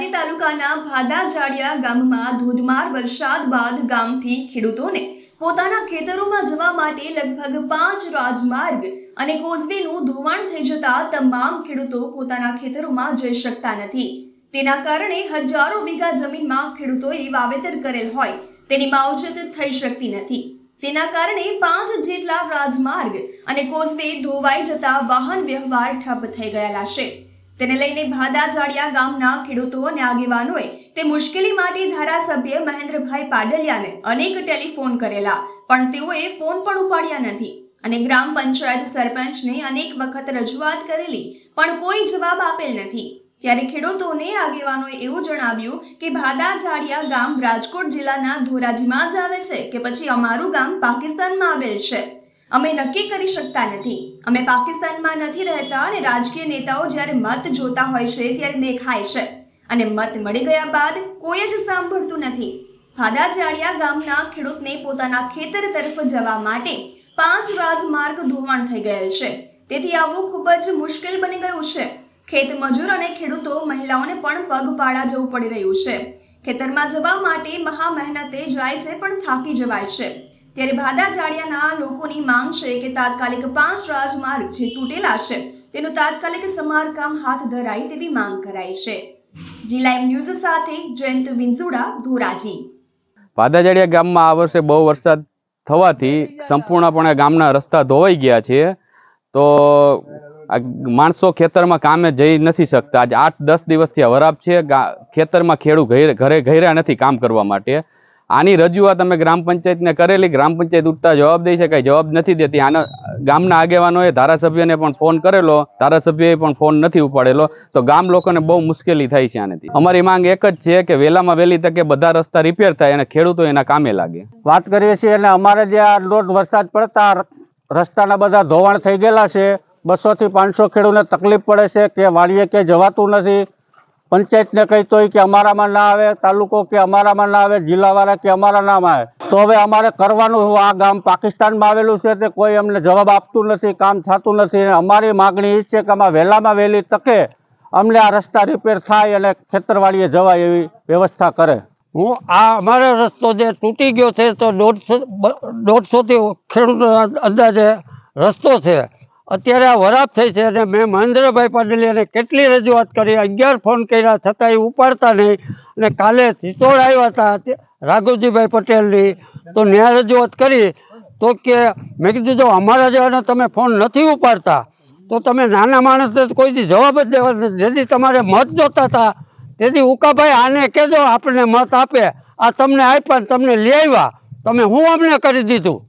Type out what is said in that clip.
તાલુકાના ભાદા જાડિયા ગામમાં ધોધમાર વરસાદ બાદ ગામથી ખેડૂતોને પોતાના ખેતરોમાં જવા માટે લગભગ પાંચ રાજમાર્ગ અને કોઝવેનું ધોવાણ થઈ જતા તમામ ખેડૂતો પોતાના ખેતરોમાં જઈ શકતા નથી. તેના કારણે હજારો વીઘા જમીનમાં ખેડૂતોએ વાવેતર કરેલ હોય, તેની માવજત થઈ શકતી નથી. તેના કારણે પાંચ જેટલા રાજમાર્ગ અને કોઝવે ધોવાઈ જતા વાહન વ્યવહાર ઠપ થઈ ગયેલા છે. તેને લઈને ભાદા જાડિયા ગામના ખેડૂતો અને આગેવાનોએ તે મુશ્કેલી માટે ધારાસભ્ય મહેન્દ્રભાઈ પાડલિયાને અનેક ટેલિફોન કરેલા, પણ તેઓએ ફોન પણ ઉપાડ્યા નથી. અને ગ્રામ પંચાયત સરપંચને અનેક વખત રજૂઆત કરેલી, પણ કોઈ જવાબ આપેલ નથી. ત્યારે ખેડૂતોને આગેવાનોએ એવું જણાવ્યું કે ભાદા જાડિયા ગામ રાજકોટ જિલ્લાના ધોરાજીમાં જ આવે છે કે પછી અમારું ગામ પાકિસ્તાનમાં આવેલ છે. અમે નક્કી કરી શકતા નથી. અમે પાકિસ્તાનમાં નથી રહેતા અને રાજકીય નેતાઓ જ્યારે મત જોતા હોય છે ત્યારે દેખાય છે. અને મત મળી ગયા બાદ કોઈ જ સાંભળતું નથી. ફાદાચાળિયા ગામના ખેડૂતને પોતાના ખેતર તરફ જવા માટે પાંચ રાજમાર્ગ ધોવાણ થઈ ગયેલ છે. તેથી આવવું ખૂબ જ મુશ્કેલ બની ગયું છે. ખેત મજૂર અને ખેડૂતો મહિલાઓને પણ પગપાળા જવું પડી રહ્યું છે. ખેતરમાં જવા માટે મહા મહેનતે જાય છે પણ થાકી જવાય છે. ત્યારે ભાદા જાડિયાના લોકોની માંગ છે કે તાત્કાલિક પાંચ રાજમાર્ગ જે તૂટેલા છે, તેનું તાત્કાલિક સમારકામ હાથ ધરાય તેવી માંગ કરાઈ છે. જિલ્લા ન્યૂઝ સાથે જયંત વિંઝુડા, ધોરાજી. પાદાજાડિયા ગામમાં આ વર્ષે બહુ વરસાદ થવાથી સંપૂર્ણપણે ગામના રસ્તા ધોવાઈ ગયા છે. તો માણસો ખેતરમાં કામે જઈ નથી શકતા. આજ આઠ દસ દિવસથી આ વરાપ છે. ખેતરમાં ખેડૂત ઘરે ઘરે નથી કામ કરવા માટે. આની રજૂઆત અમે ગ્રામ પંચાયતને કરેલી. ગ્રામ પંચાયત ઉઠતા જવાબ દઈ શકાય જવાબ નથી દેતી. આના ગામના આગેવાનોએ ધારાસભ્યને પણ ફોન કરેલો. ધારાસભ્યએ પણ ફોન નથી ઉપાડેલો. તો ગામ લોકોને બહુ મુશ્કેલી થાય છે આનાથી. અમારી માંગ એક જ છે કે વહેલામાં વહેલી તકે બધા રસ્તા રિપેર થાય અને ખેડૂતો એના કામે લાગે. વાત કરીએ છીએ અને અમારે જે આ લોટ વરસાદ પડતા રસ્તાના બધા ધોવાણ થઈ ગયેલા છે. બસોથી પાંચસો ખેડૂતને તકલીફ પડે છે કે વાડીએ કે જવાતું નથી. પંચાયતને કહી હોય કે અમારામાં ના આવે, તાલુકો કે અમારામાં ના આવે, જિલ્લાવાળા કે અમારા નામ આવે. તો હવે અમારે કરવાનું આ ગામ પાકિસ્તાનમાં આવેલું છે તે કોઈ અમને જવાબ આપતું નથી, કામ થતું નથી. અમારી માગણી એ છે કે આમાં વહેલામાં વહેલી તકે અમને આ રસ્તા રિપેર થાય અને ખેતરવાડીએ જવાય એવી વ્યવસ્થા કરે. હું આ અમારો રસ્તો જે તૂટી ગયો છે તો દોઢસો, દોઢસોથી ખેડૂતો અંદાજે રસ્તો છે. અત્યારે આ વરાપ થઈ છે અને મેં મહેન્દ્રભાઈ પાટીલીને કેટલી રજૂઆત કરી, અગિયાર ફોન કર્યા છતાં એ ઉપાડતા નહીં. અને કાલે ચિત્તોડ આવ્યા હતા રાઘવજીભાઈ પટેલની, તો ન્યાય રજૂઆત કરી, તો કે, મેં કીધું, જો અમારા જેવાને તમે ફોન નથી ઉપાડતા, તો તમે નાના માણસને કોઈથી જવાબ જ દેવા નથી. જેથી તમારે મત જોતા હતા. તેથી ઉકાભાઈ, આને કહેજો, આપણને મત આપે. આ તમને આપ્યા તમને લઈ આવ્યા. તમે હું અમને કરી દીધું?